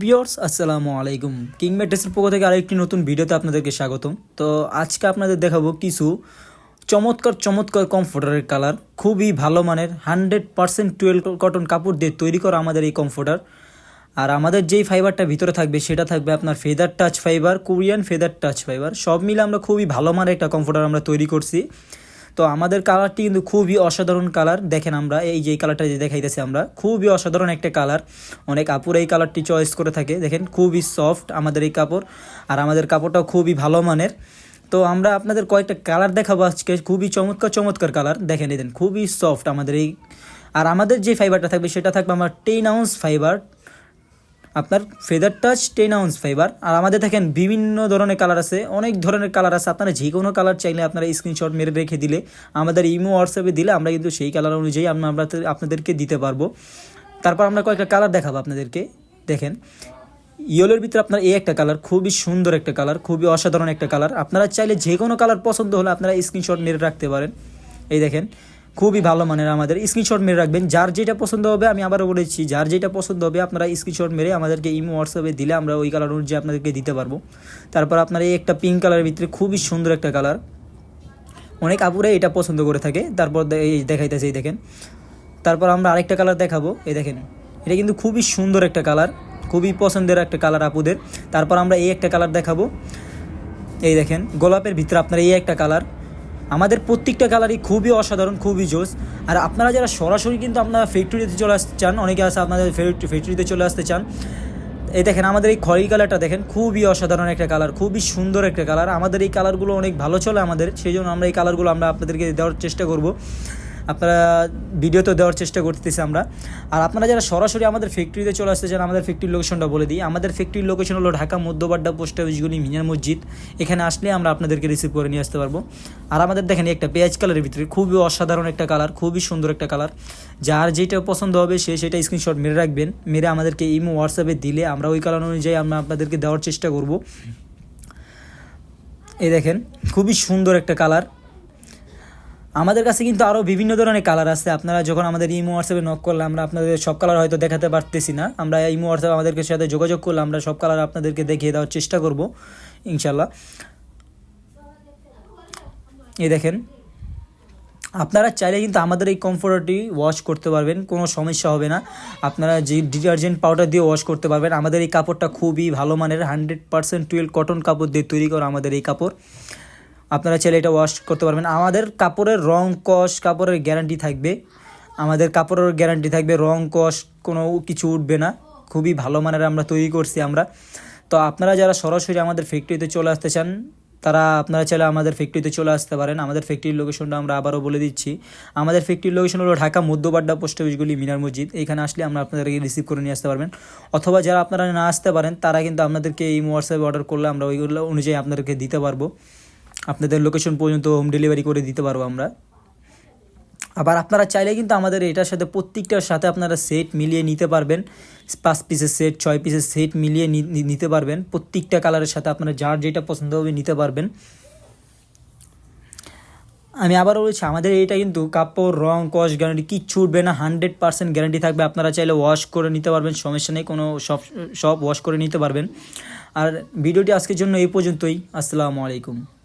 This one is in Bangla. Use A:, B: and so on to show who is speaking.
A: বিয়র্স আসসালামু আলাইকুম। কিং ম্যাট্রেসের পক্ষ থেকে আরেকটি নতুন ভিডিওতে আপনাদেরকে স্বাগতম। তো আজকে আপনাদের দেখাবো কিছু চমৎকার চমৎকার কমফোর্টারের কালার খুবই ভালো মানের হান্ড্রেড পার্সেন্ট টুয়েলভ কটন কাপড় দিয়ে তৈরি করা আমাদের এই কমফোর্টার আর আমাদের যেই ফাইবারটা ভিতরে থাকবে, সেটা থাকবে আপনার feather touch fibre Korean feather touch fibre সব মিলে আমরা খুবই ভালো মানের একটা কমফোর্টার আমরা তৈরি করছি। তো আমাদের কালারটি কিন্তু খুবই অসাধারণ কালার দেখেন আমরা, এই যে কালারটা যে দেখাইতেছি আমরা, খুবই অসাধারণ একটা কালার অনেক আপুর এই কালারটি চয়েস করে থাকে। দেখেন, খুবই সফট আমাদের এই কাপড়, আর আমাদের কাপড়টাও খুবই ভালো মানের। তো আমরা আপনাদের কয়েকটা কালার দেখাবো আজকে, খুবই চমৎকার চমৎকার কালার দেখেন, এই দেন খুবই সফট আমাদের এই। আর আমাদের যে ফাইবারটা থাকবে, সেটা থাকবে আমার টেন আউন্স ফাইবার আপনার feather touch ten ounce fibre আর আমাদের দেখেন বিভিন্ন ধরনের কালার আছে, অনেক ধরনের কালার আছে। আপনারা যে কোনো কালার চাইলে আপনারা স্ক্রিনশট মেরে রেখে দিলে, আমাদের ইমো হোয়াটসঅ্যাপে দিলে আমরা কিন্তু সেই কালার অনুযায়ী আমরা আপনাদের- আপনাদেরকে দিতে পারব। তারপর আমরা কয়েকটা কালার দেখাবো আপনাদেরকে। দেখেন ইয়েলোর ভিতরে আপনার এই একটা কালার খুবই সুন্দর একটা কালার খুবই অসাধারণ একটা কালার আপনারা চাইলে যে কোনো কালার পছন্দ হলে আপনারা স্ক্রিনশট মেরে রাখতে পারেন। এই দেখেন খুবই ভালো মানের আমাদের স্ক্রিনশট মেরে রাখবেন। যার যেটা পছন্দ হবে, আমি আবারও বলেছি, যার যেটা পছন্দ হবে, আপনারা স্ক্রিনশট মেরে আমাদেরকে ইমো হোয়াটসঅ্যাপে দিলে আমরা ওই কালার অনুযায়ী আপনাদেরকে দিতে পারব। তারপর আপনার এই একটা পিঙ্ক কালারের ভিতরে খুবই সুন্দর একটা কালার অনেক আপুরে এটা পছন্দ করে থাকে। তারপর এই দেখাইতেছে, এই দেখেন। তারপর আমরা আরেকটা কালার দেখাবো, এই দেখেন। এটা কিন্তু খুবই সুন্দর একটা কালার খুবই পছন্দের একটা কালার আপুদের। তারপর আমরা এই একটা কালার দেখাবো। এই দেখেন, গোলাপের ভিতরে আপনার এই একটা কালার আমাদের প্রত্যেকটা কালারই খুবই অসাধারণ, খুবই জোস। আর আপনারা যারা সরাসরি কিন্তু আপনারা ফ্যাক্টরিতে চলে আসতে চান, অনেকে আছে আপনাদের ফ্যাক্টরিতে চলে আসতে চান। এই দেখেন, আমাদের এই খয়েরি কালারটা দেখেন, খুবই অসাধারণ একটা কালার খুবই সুন্দর একটা কালার আমাদের এই কালারগুলো অনেক ভালো চলে আমাদের, সেই জন্য আমরা এই কালারগুলো আমরা আপনাদেরকে দেওয়ার চেষ্টা করব। আপনারা ভিডিওতে দেওয়ার চেষ্টা করতেছি আমরা। আর আপনারা যারা সরাসরি আমাদের ফ্যাক্টরিতে চলে আসতে চান আমাদের ফ্যাক্টরির লোকেশনটা বলে দিই। আমাদের ফ্যাক্টরির লোকেশন হলো ঢাকা মধ্যবাড্ডা পোস্ট অফিসগুলি মিনার মসজিদ। এখানে আসলে আমরা আপনাদেরকে রিসিভ করে নিয়ে আসতে পারব। আর আমাদের দেখেন একটা পেঁয়াজ কালারের ভিতরে খুবই অসাধারণ একটা কালার খুবই সুন্দর একটা কালার যার যেটা পছন্দ হবে, সে সেটা স্ক্রিনশট মেরে রাখবেন। মেরে আমাদেরকে ইমো হোয়াটসঅ্যাপে দিলে আমরা ওই কালার অনুযায়ী আমরা আপনাদেরকে দেওয়ার চেষ্টা করব। এই দেখেন, খুবই সুন্দর একটা কালার আমাদের কাছে কিন্তু আরও বিভিন্ন ধরনের কালার আছে। আপনারা যখন আমাদের ইমো হোয়াটসঅ্যাপে নক করলে আমরা আপনাদের সব কালার হয়তো দেখাতে পারতেছি না। আমরা ইমো হোয়াটসঅ্যাপ আমাদেরকে সাথে যোগাযোগ করলে আমরা সব কালার আপনাদেরকে দেখিয়ে দেওয়ার চেষ্টা করব ইনশাল্লাহ এই দেখেন, আপনারা চাইলে কিন্তু আমাদের এই কমফোর্টটি ওয়াশ করতে পারবেন, কোনো সমস্যা হবে না। আপনারা যে ডিটারজেন্ট পাউডার দিয়ে ওয়াশ করতে পারবেন, আমাদের এই কাপড়টা খুবই ভালো মানের হান্ড্রেড পার্সেন্ট টুয়েলভ কটন কাপড় দিয়ে তৈরি করা আমাদের এই কাপড়। আপনারা চাইলে এটা ওয়াশ করতে পারবেন। আমাদের কাপড়ের রং কষ, কাপড়ের গ্যারান্টি থাকবে। আমাদের কাপড়ের গ্যারান্টি থাকবে, রং কষ কোনো কিছু উঠবে না। খুবই ভালো মানের আমরা তৈরি করছি আমরা। তো আপনারা যারা সরাসরি আমাদের ফ্যাক্টরিতে চলে আসতে চান, তারা আপনারা চাইলে আমাদের ফ্যাক্টরিতে চলে আসতে পারেন। আমাদের ফ্যাক্টরির লোকেশনটা আমরা আবারও বলে দিচ্ছি। আমাদের ফ্যাক্টরির লোকেশন হলো ঢাকা মধ্যবাড্ডা পোস্ট অফিসগুলি মিনার মসজিদ। এখানে আসলে আমরা আপনাদেরকে রিসিভ করে নিয়ে আসতে পারবেন। অথবা যারা আপনারা না আসতে পারেন, তারা কিন্তু আপনাদেরকে এই হোয়াটসঅ্যাপে অর্ডার করলে আমরা ওইগুলো অনুযায়ী আপনাদেরকে দিতে পারব। আপনাদের লোকেশন পর্যন্ত হোম ডেলিভারি করে দিতে পারব আমরা। আবার আপনারা চাইলে কিন্তু আমাদের এটার সাথে প্রত্যেকটার সাথে আপনারা সেট মিলিয়ে নিতে পারবেন। পাঁচ পিসের সেট ছয় পিসের সেট মিলিয়ে নিতে পারবেন। প্রত্যেকটা কালারের সাথে আপনারা যার যেটা পছন্দ হবে নিতে পারবেন। আমি আবার বলছি, আমাদের এইটা কিন্তু কাপড়, রং কস গ্যারান্টি কিচ্ছু উঠবে না। হান্ড্রেড পার্সেন্ট গ্যারান্টি থাকবে। আপনারা চাইলে ওয়াশ করে নিতে পারবেন। সমস্যা নেই, কোনো সব সব ওয়াশ করে নিতে পারবেন। আর ভিডিওটি আজকের জন্য এই পর্যন্তই। আসসালামু আলাইকুম।